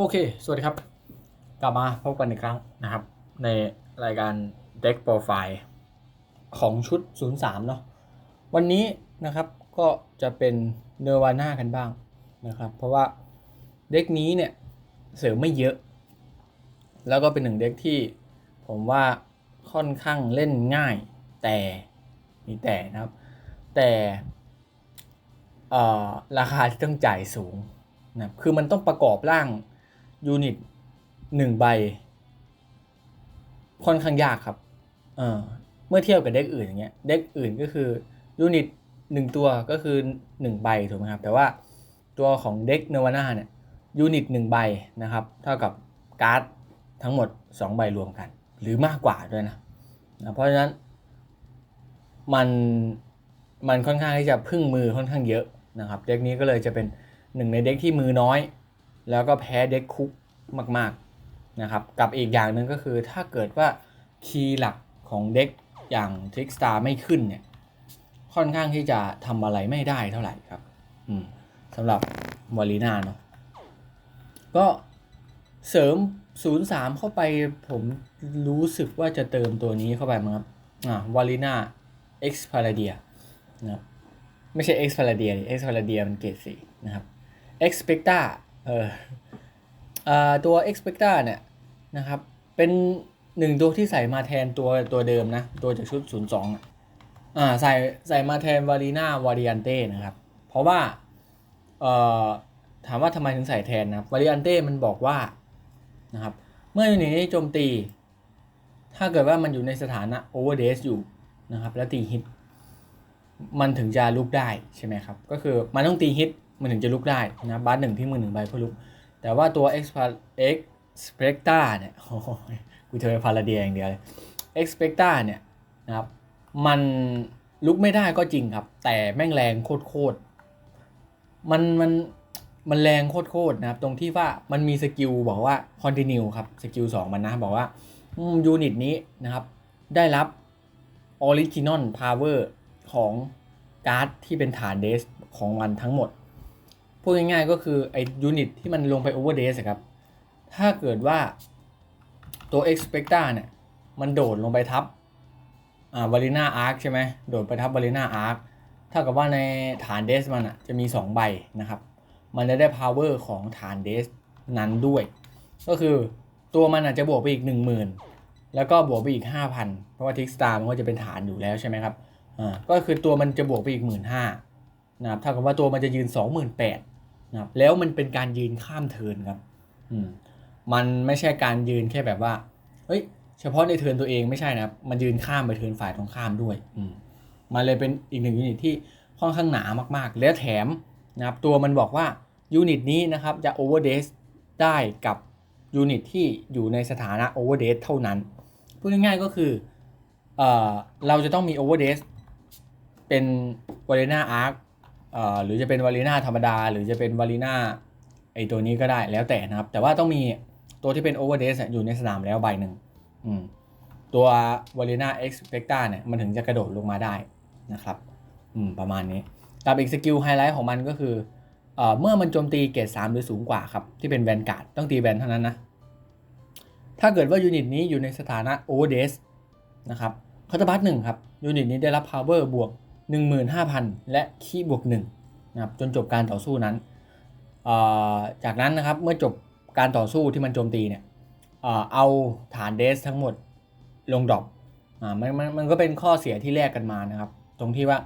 โอเค สวัสดีครับ กลับมาพบกันอีกครั้งนะครับ ในรายการ Deck Profile ของชุด 03 เนาะวันนี้นะครับก็จะเป็นเนวาน่ากันบ้างนะครับ เพราะว่าเด็กนี้เนี่ยเสริมไม่เยอะ แล้วก็เป็นหนึ่งเด็กที่ผมว่าค่อนข้างเล่นง่ายแต่มีแต่นะครับ แต่ราคาที่ต้องจ่ายสูงนะคือมันต้องประกอบร่าง ยูนิตหนึ่งใบ ค่อนข้างยากครับ เออเมื่อเทียบกับเด็กอื่นอย่างเงี้ย เด็กอื่นก็คือยูนิตหนึ่งตัวก็คือหนึ่งใบถูกไหมครับ แต่ว่าตัวของเด็กเนวาน่าเนี่ยยูนิตหนึ่งใบนะครับ เท่ากับการ์ดทั้งหมด 2 ใบรวมกัน หรือมากกว่าด้วยนะนะเพราะฉะนั้นมันมันค่อนข้างที่จะพึ่งมือค่อนข้างเยอะนะครับ เด็กนี้ก็เลยจะเป็นหนึ่งในเด็กที่มือน้อย แล้วก็แพ้เด็กคุกมากๆนะครับ กับอีกอย่างหนึ่งก็คือถ้าเกิดว่าคีย์หลักของเด็กอย่างทริกสตาร์ไม่ขึ้นเนี่ย ค่อนข้างที่จะทำอะไรไม่ได้เท่าไหร่ครับสำหรับวอลีนาเนาะก็เสริม 03 เข้าไปผมรู้สึกว่าจะเติมตัวนี้เข้าไปมั้งครับ อ่าวอลีนาเอ็กซ์พาราเดียนะครับไม่ใช่ X p a l a d i a X p a l a d i a มันเกรดสีนะครับ Expecta เอออ่าตัว Expecta เนี่ยนะครับ เป็นหนึ่งตัวที่ใส่มาแทนตัวตัวเดิมนะ ตัวจากชุด 02อะอ่าใส่ใส่มาแทนวารีนาวาริอันเต้นะครับ เพราะว่าเอ่อถามว่าทำไมถึงใส่แทนนะวาริอันเต้มันบอกว่านะครับ เมื่ออยู่ในโจมตี ถ้าเกิดว่ามันอยู่ในสถานะโอเวอร์เดสอยู่นะครับ แล้วตีฮิต มันถึงจะลุกได้ใช่ไหมครับ ก็คือมันต้องตีฮิต มันถึงจะลุกได้นะบัสหนึ่งที่มือหนึ่งใบเพื่อลุก แต่ว่าตัว X X p e c t a เนี่ยโอ้ยกูเจอพาราเดียอย่างเดียวเลย X p e c t a เนี่ยนะครับมันลุกไม่ได้ก็จริงครับ แต่แม่งแรงโคตรๆมันมันมันแรงโคตรๆนะครับ ตรงที่ว่ามันมีสกิลบอกว่า continue ครับสกิล2มันนะ บอกว่ายูนิตนี้นะครับ ได้รับ original power ของการ์ดที่เป็นฐานเดสของมันทั้งหมด พูดง่ายๆก็คือไอยูนิตที่มันลงไปโอเวอร์เดสครับ ถ้าเกิดว่าตัว Expecta เนี่ย มันโดดลงไปทับอ่าวาลิน่าอาร์คใช่ไหมโดดไปทับวาลิน่าอาร์คเท่ากับว่าในฐานเดสมันอะจะมี 2 ใบนะครับ มันจะได้ power ของฐานเดสนั้นด้วย ก็คือตัวมันอาจจะบวกไปอีก 10,000 แล้วก็บวกไปอีก 5,000 เพราะว่าทิกสตาร์มันก็จะเป็นฐานอยู่แล้วใช่ไหมครับอ่าก็คือตัวมันจะบวกไปอีกหมื่นห้า นะครับเท่ากับว่าตัวมันจะยืนสองหมื่นแปดนะครับแล้วมันเป็นการยืนข้ามเทินครับอืมมันไม่ใช่การยืนแค่แบบว่าเฮ้ยเฉพาะในเทินตัวเองไม่ใช่นะครับ มันยืนข้ามไปเทินฝ่ายตรงข้ามด้วยอืมมันเลยเป็นอีกหนึ่งยูนิตที่ค่อนข้างหนามากๆ แล้วแถมนะครับตัวมันบอกว่ายูนิตนี้นะครับจะโอเวอร์เดสได้กับยูนิตที่อยู่ในสถานะโอเวอร์เดสเท่านั้น พูดง่ายๆก็คือเอ่อเราจะต้องมีโอเวอร์เดสเป็นวาเลน่าอาร์ค หรือจะเป็นวาเลนาธรรมดา หรือจะเป็นวาเลนาไอตัวนี้ก็ได้แล้วแต่นะครับ แต่ว่าต้องมีตัวที่เป็นโอเวอร์เดสอยู่ในสนามแล้วใบหนึ่งตัววาเลนาเอ็กซ์เพกตาเนี่ยมันถึงจะกระโดดลงมาได้นะครับอืมประมาณนี้กับอีกสกิลไฮไลท์ของมันก็คือเอเมื่อมันโจมตีเกรด3หรือสูงกว่าครับ ที่เป็นแวนการ์ดต้องตีแวนเท่านั้นนะ ถ้าเกิดว่ายูนิตนี้อยู่ในสถานะโอเวอร์เดสนะครับคาตาบัตหนึ่งครับยูนิตนี้ได้รับ power บวก 15,000 และคีบวก1นะครับจนจบการต่อสู้นั้น จากนั้นนะครับเมื่อจบการต่อสู้ที่มันโจมตีเนี่ยเอาฐานเดสทั้งหมดลงดรอปมันมันมันก็เป็นข้อเสียที่แลกกันมานะครับ ตรงที่ว่า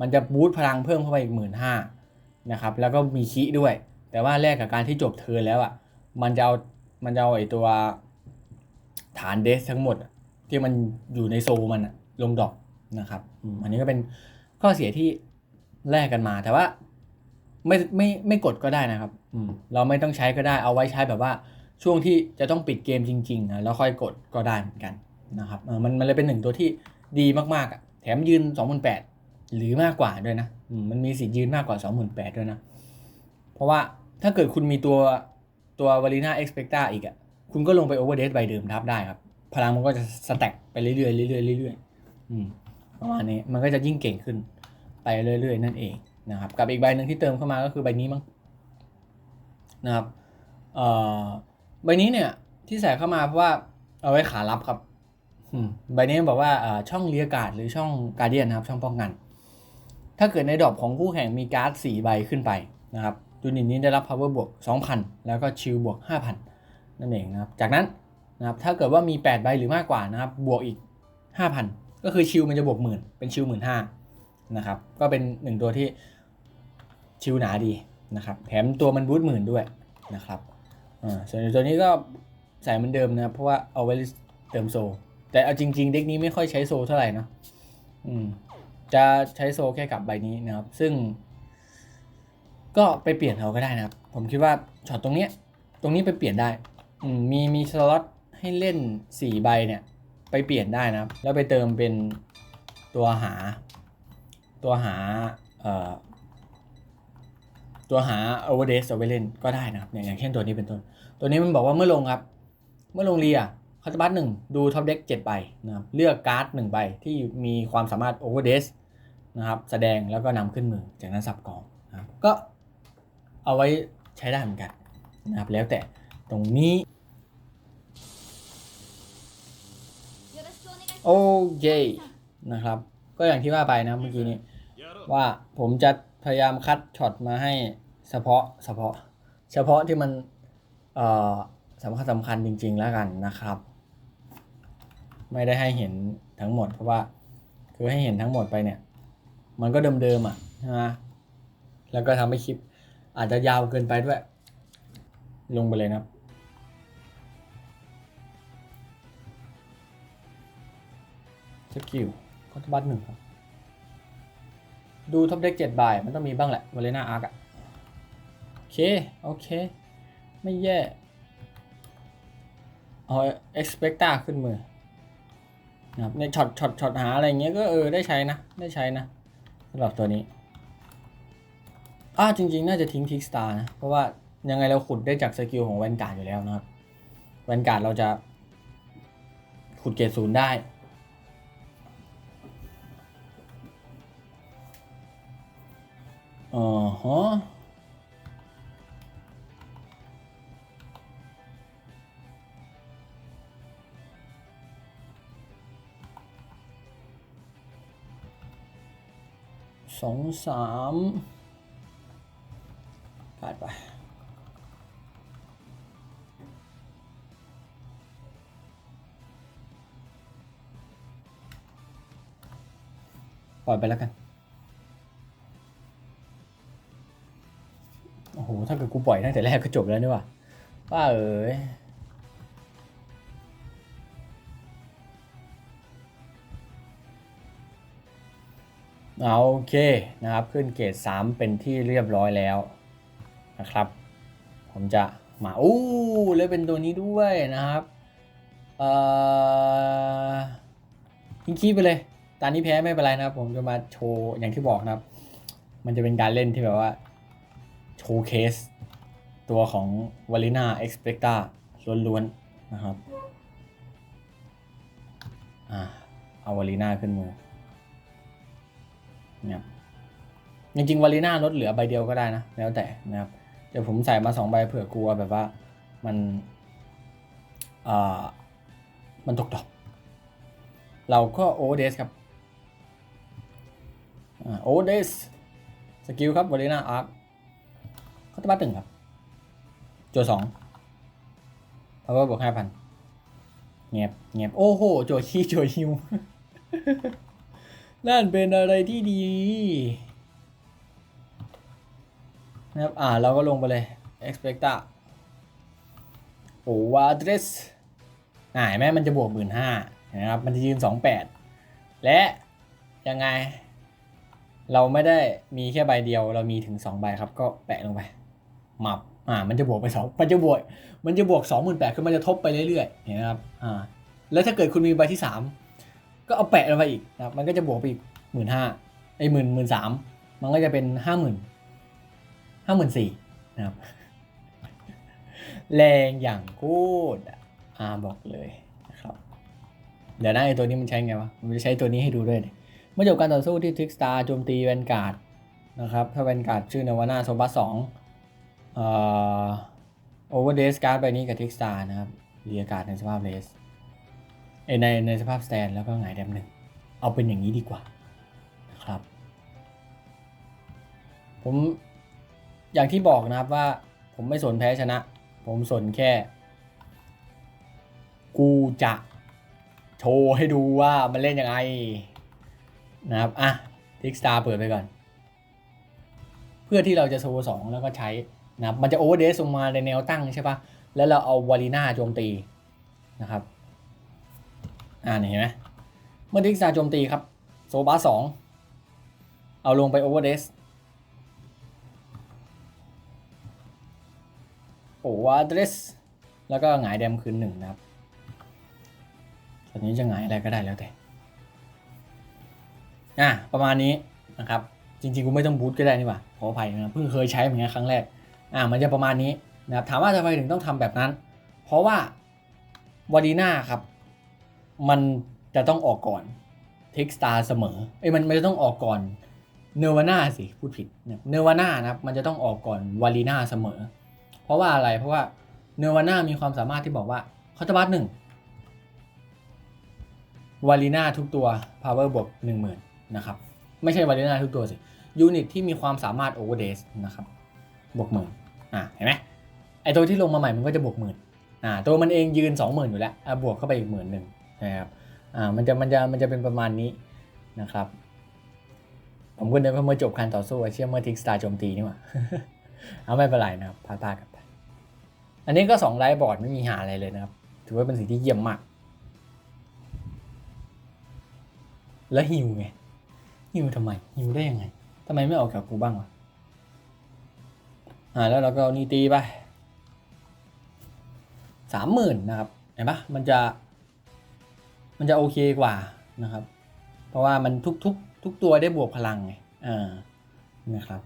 มันจะบูตพลังเพิ่มเข้าไปอีก1 5ื่นนะครับแล้วก็มีคีด้วย แต่ว่าแลกกับการที่จบเทิร์นแล้วอะมันจะเอามันจะเอาไอตัวฐานเดสทั้งหมด ที่มันอยู่ในโซมันลงดรอปนะครับอันนี้ก็เป็น ข้อเสียที่แลกกันมา แต่ว่าไม่ไม่ไม่กดก็ได้นะครับ อืมเราไม่ต้องใช้ก็ได้เอาไว้ใช้แบบว่าช่วงที่จะต้องปิดเกมจริงๆนะแล้วค่อยกดก็ได้เหมือนกันนะครับเออมันมันเลยเป็นหนึ่งตัวที่ดีมากๆอะแถมยืน2 8 0 0หรือมากกว่าด้วยนะมมันมีสิทธิ์ยืนมากกว่า 28,000ด้วยนะ เพราะว่าถ้าเกิดคุณมีตัวตัววาลีนาเอ็กซ์เพกตาอีกอะคุณก็ลงไปโอเวอร์เดสใบเดิมทับได้ครับ พลังมันก็จะสแต็กไปเรื่อยๆเรื่อยๆเรื่อยๆอืม ประมาณนี้มันก็จะยิ่งเก่งขึ้นไปเรื่อยๆ นั่นเองนะครับกับอีกใบหนึ่งที่เติมเข้ามาก็คือใบนี้มั้งนะครับเอ่อใบนี้เนี่ยที่ใส่เข้ามาเพราะว่าเอาไว้ขารับครับใบนี้บอกว่าช่องเลียกาดหรือช่องการเดียนนะครับช่องป้องกัน ถ้าเกิดในดอปของคู่แข่งมีการ์ด4ใบขึ้นไปนะครับยูนิตนี้ได้รับ power บวก 2,000 แล้วก็ชิลบวก 5,000 นั่นเองนะครับ จากนั้นนะครับถ้าเกิดว่ามี 8 ใบหรือมากกว่านะครับบวกอีก 5,000 ก็คือชิลมันจะบวกหมื่นเป็นชิลหมื่นห้านะครับ ก็เป็นหนึ่งตัวที่ชิลหนาดีนะครับ แถมตัวมันบูทหมื่นด้วยนะครับอ่าส่วนตัวนี้ก็ใส่เหมือนเดิมนะเพราะว่าเอาไว้เติมโซ แต่เอาจริง ๆ เด็กนี้ไม่ค่อยใช้โซเท่าไหร่นะอืมจะใช้โซแค่กับใบนี้นะครับ ซึ่ง ก็ไปเปลี่ยนเอาก็ได้นะครับ ผมคิดว่าช็อตตรงเนี้ยตรงนี้ไปเปลี่ยนได้ อืมมีมีสล็อตให้เล่น 4 ใบเนี่ย ไปเปลี่ยนได้นะครับ แล้วไปเติมเป็นตัวหา ตัวหาเอ่อตัวหา overdate เอาไว้เล่นก็ได้นะครับ อย่างเช่นตัวนี้เป็นต้น ตัวนี้มันบอกว่าเมื่อลงครับ เมื่อลงเรียคาตาบัตหนึ่งดูท็อปเด็กเจ็ดใบนะครับ เลือกการ์ดหนึ่งใบที่มีความสามารถ overdate นะครับ แสดงแล้วก็นำขึ้นมือ จากนั้นสับกองนะครับก็เอาไว้ใช้ได้เหมือนกันนะครับ แล้วแต่ตรงนี้ โอเคนะครับ ก็อย่างที่ว่าไปนะเมื่อกี้นี้ ว่าผมจะพยายามคัดช็อตมาให้เฉพาะเฉพาะ เฉพาะที่มันเอ่อสำคัญสำคัญจริง ๆ แล้วกันนะครับ ไม่ได้ให้เห็นทั้งหมดเพราะว่าคือให้เห็นทั้งหมดไปเนี่ย มันก็เดิมๆอะใช่ไหมแล้วก็ทำให้คลิปอาจจะยาวเกินไปด้วย ลงไปเลยนะครับ สกิลคอร์บัตหนึ่งครับ ดูท็อปเด็กเจ็ดใบมันต้องมีบ้างแหละวาเลน่าอาร์กอะโอเค โอเค ไม่แย่เอาเอ็กซ์เพ t ตาขึ้นมือนะครับในช็อตช็อตช็อตหาอะไรเงี้ยก็เออได้ใช้นะ ได้ใช้นะสำหรับตัวนี้อ้าจริงๆ น่าจะทิ้งทิกสตาร์นะ เพราะว่ายังไงเราขุดได้จากสกิลของแวนการ์ดอยู่แล้วนะครับ แวนการ์ดเราจะขุดเกรดศูนย์ได้ อ๋อฮะสองสามผ่านไปปล่อยไปแล้วกัน ปล่อยตั้งแต่แรกก็จบแล้วนี่ว่าว่าเอ๋ยเอาโอเคนะครับขึ้นเกรด3เป็นที่เรียบร้อยแล้วนะครับ ผมจะมาอู้เลยเป็นตัวนี้ด้วยนะครับเอ่อทิ้งคีย์ไปเลยตอนนี้แพ้ไม่เป็นไรนะครับ ผมจะมาโชว์อย่างที่บอกนะครับ มันจะเป็นการเล่นที่แบบว่า โชว์เคส ตัวของวาลิน่าเอ็กซ์เพ t ตาล้วนๆนะครับอ่าเอาวาลิน่าขึ้นมือเนี่ยจริงๆวาลิน่าลดเหลือใบเดียวก็ได้นะ แล้วแต่นะครับเดี๋ยวผมใส่มาสองใบเผื่อกลัวแบบว่ามันอ่ามันตกดอกเราก็โอเดสครับอ่าโอเดสสกิลครับวาลิน่าอาร์คเขาตบัตหนึ่งครับ โจสองพาวเวอร์บวกห้าพันเงียบเงียบโอ้โหโจขี้โจฮิวนั่นเป็นอะไรที่ดีนะครับ อ่า เราก็ลงไปเลย expecta โอวาเดรสอ่าเห็นไหมมันจะบวกหมื่นห้านะครับ มันจะยืนสองแปดและยังไง เราไม่ได้มีแค่ใบเดียว เรามีถึงสองใบครับ ก็แปะลงไปมับ อ่ามันจะบวกไปสองมันจะบวกมันจะบวกสองหมื่นแปดคือมันจะทบไปเรื่อยๆเห็นไหมครับอ่าแล้วถ้าเกิดคุณมีใบที่สามก็เอาแปะลงไปอีกนะครับมันก็จะบวกไปอีกหมื่นห้าไอ้หมื่นหมื่นสามมันก็จะเป็นห้าหมื่นห้าหมื่นสี่นะครับแรงอย่างโคตรอ่าบอกเลยนะครับเดี๋ยวนะไอ้ตัวนี้มันใช้ไงวะมันจะใช้ตัวนี้ให้ดูด้วยเมื่อจบการต่อสู้ที่ทริกสตาร์โจมตีแวนการ์ดนะครับถ้าแวนการ์ดชื่อนวาน่าโซบัสสอง โอเวอร์เดสการ์ดใบนี้กับทิกสตาร์นะครับเรียการ์ดในสภาพเลสเอในในสภาพสแตนแล้วก็หงายแดมหนึ่งเอาเป็นอย่างนี้ดีกว่านะครับ ผมอย่างที่บอกนะครับว่าผมไม่สนแพ้ชนะ ผมสนแค่ กูจะโชว์ให้ดูว่ามันเล่นยังไงนะครับ อะทิกสตาร์เปิดไปก่อน เพื่อที่เราจะโซสองแล้วก็ใช้ นะครับมันจะโอเวอร์เดสลงมาในแนวตั้งใช่ปะแล้วเราเอาวาลีนาโจมตีนะครับ อ่านี่เห็นไหมเมื่อทิกสตาโจมตีครับ โซบาสองเอาลงไปโอเวอร์เดสโอวาเดสแล้วก็หงายแดมคืนหนึ่งนะครับตอนนี้จะหงายอะไรก็ได้แล้วแต่ อะประมาณนี้นะครับ จริงๆ กูไม่ต้องบูทก็ได้นี่หว่าขออภัยนะเพิ่งเคยใช้เหมือนกันครั้งแรก อะมันจะประมาณนี้นะครับถามว่าทำไมถึงต้องทำแบบนั้น เพราะว่าวาดีนาครับ มันจะต้องออกก่อนเทคสตาร์เสมอเอ้มันมันจะต้องออกก่อนเนวาน่าสิพูดผิดเนวาน่านะครับมันจะต้องออกก่อนวาลีนาเสมอ เพราะว่าอะไรเพราะว่าเนวาน่ามีความสามารถที่บอกว่าคอตบัสหนึ่งวาลีนาทุกตัว power บวกหนึ่งหมื่นนะครับ ไม่ใช่วาลีนาทุกตัวสิยูนิตที่มีความสามารถโอเวอร์เดสนะครับ บวกหมื่นอ่าเห็นไหมไอตัวที่ลงมาใหม่มันก็จะบวกหมื่นอ่าตัวมันเองยืนสองหมื่นอยู่แล้วอะบวกเข้าไปอีกหมื่นหนึ่งนะครับอ่ามันจะมันจะมันจะเป็นประมาณนี้นะครับ ผมก็เดินเมื่อจบการต่อสู้เชื่อเมื่อทิกสตาร์โจมตีนี่หว่าเอาไม่เป็นไรนะครับพาตากันไปอันนี้ก็สองไลท์บอร์ดไม่มีหาอะไรเลยนะครับ ถือว่าเป็นสิ่งที่เยี่ยมมาก แล้วฮิวไงฮิวทำไมฮิวได้ยังไงทำไมไม่ออกกับกูบ้างวะ อ่าแล้วเราก็นี่ตีไปสามหมื่นนะครับเห็นปะมันจะ มันจะโอเคกว่านะครับ เพราะว่ามันทุกทุกทุกตัวได้บวกพลังไงอ่านะครับ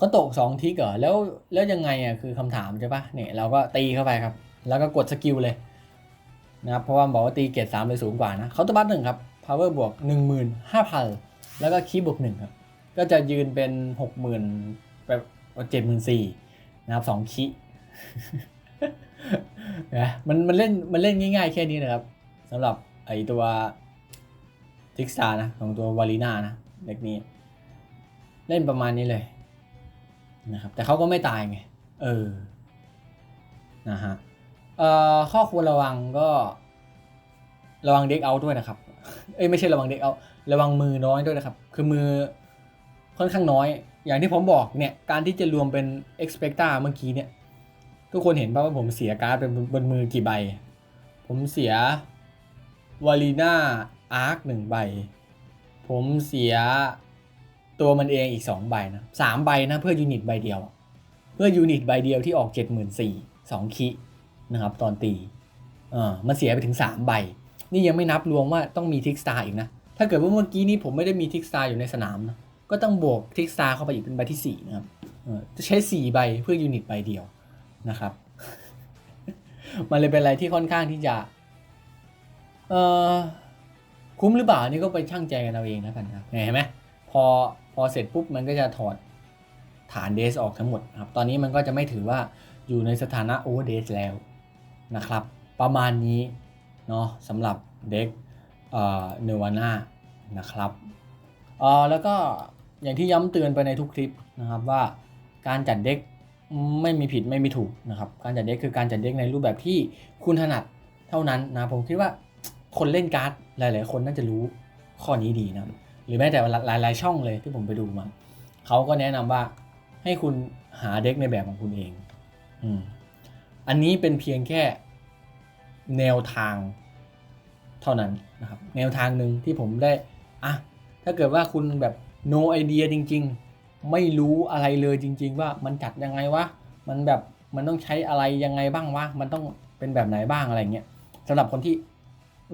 ก็ตกสองทิกเหรอแล้วแล้วยังไงอะคือคำถามใช่ปะเนี่ยเราก็ตีเข้าไปครับ แล้วก็กดสกิลเลยนะครับเพราะว่าบอกว่าตีเกรดสามเลยสูงกว่านะเขาตัวบัตหนึ่งครับ power บวกหนึ่งหมื่นห้าพันแล้วก็คีบวกหนึ่งครับ ก็จะยืนเป็นหกหมื่น แบบเจ็ดหมื่นสี่นะครับสองคีนะมันมันเล่นมันเล่นง่ายๆแค่นี้นะครับสำหรับไอตัวทิกสตานะ ของตัววาลีนานะเด็กนี้ เล่นประมาณนี้เลยนะครับ แต่เขาก็ไม่ตายไง เออนะฮะเอ่อข้อควรระวังก็ระวังเด็กเอาด้วยนะครับ เอ้ยไม่ใช่ระวังเด็กเอา ระวังมือน้อยด้วยนะครับ คือมือค่อนข้างน้อย อย่างที่ผมบอกเนี่ยการที่จะรวมเป็น expecta เมื่อกี้เนี่ย ทุกคนเห็นป่ะว่าผมเสียการ์ดเป็นบนมือกี่ใบ ผมเสียวาลีนาอาร์คหนึ่งใบ ผมเสียตัวมันเองอีก 2 ใบนะสามใบนะเพื่อยูนิตใบเดียว เพื่อยูนิตใบเดียวที่ออก 7 4 0 0 0 2คินะครับตอนตีเออมันเสียไปถึง 3 ใบ นี่ยังไม่นับรวมว่าต้องมีทิกสตาร์อีกนะ ถ้าเกิดว่าเมื่อกี้นี้ผมไม่ได้มีทิกสตาร์อยู่ในสนามนะ ก็ต้องบวกทิกสตาเข้าไปอีกเป็นใบที่ 4 นะครับเออจะใช้ 4 ใบเพื่อยูนิตใบเดียวนะครับ มันเลยเป็นอะไรที่ค่อนข้างที่จะ เออคุ้มหรือเปล่านี่ก็ไปช่างใจกันเอาเองแล้วกันครับเห็นไหมพอพอเสร็จปุ๊บมันก็จะถอดฐานเดสออกทั้งหมดครับ ตอนนี้มันก็จะไม่ถือว่าอยู่ในสถานะโอเวอร์เดสแล้วนะครับ ประมาณนี้เนาะสำหรับเด็กเอ่อเนวาน่านะครับเอ่อแล้วก็ อย่างที่ย้ำเตือนไปในทุกคลิปนะครับว่าการจัดเด็กไม่มีผิดไม่มีถูกนะครับ การจัดเด็กคือการจัดเด็กในรูปแบบที่คุณถนัดเท่านั้นนะผมคิดว่าคนเล่นการ์ดหลาย ๆ คนน่าจะรู้ข้อนี้ดีนะหรือแม้แต่หลาย ๆ ช่องเลยที่ผมไปดูมาเขาก็แนะนำว่าให้คุณหาเด็กในแบบของคุณเองอืมอันนี้เป็นเพียงแค่แนวทางเท่านั้นนะครับ แนวทางหนึ่งที่ผมได้อะถ้าเกิดว่าคุณแบบ no idea จริง ๆ ไม่รู้อะไรเลยจริง ๆ ว่ามันจัดยังไงวะ มันแบบมันต้องใช้อะไรยังไงบ้างวะ มันต้องเป็นแบบไหนบ้างอะไรเงี้ยสำหรับคนที่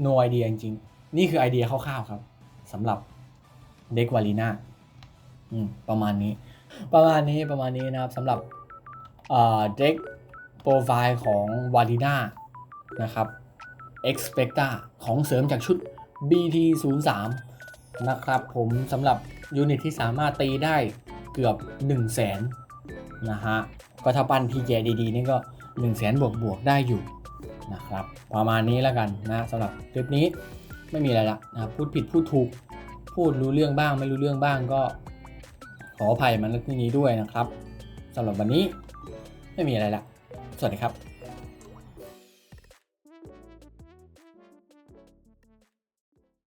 no idea จริงๆ นี่คือไอเดียคร่าวๆครับสำหรับเด็กวาลีนาอืมประมาณนี้ ประมาณนี้ประมาณนี้นะครับสำหรับเอ่อเด็กโปรไฟล์ของวาลีนานะครับ Expecta ของเสริมจากชุด BT 0 3 นะครับผมสำหรับ ยูนิตที่สามารถตีได้เกือบ 1 0 0 0 0แสนนะฮะ ก็ถ้าปั้นพีแกดีๆ นี่ก็1นึ่งแสนบวกบวกๆได้อยู่นะครับ ประมาณนี้แล้วกันนะสำหรับคลิปนี้ไม่มีอะไรละนะพูดผิดพูดถูก พูดรู้เรื่องบ้าง ไม่รู้เรื่องบ้างก็ ขออภัยมาณที่นี้ด้วยนะครับสำหรับวันนี้ไม่มีอะไรละสวัสดีครับ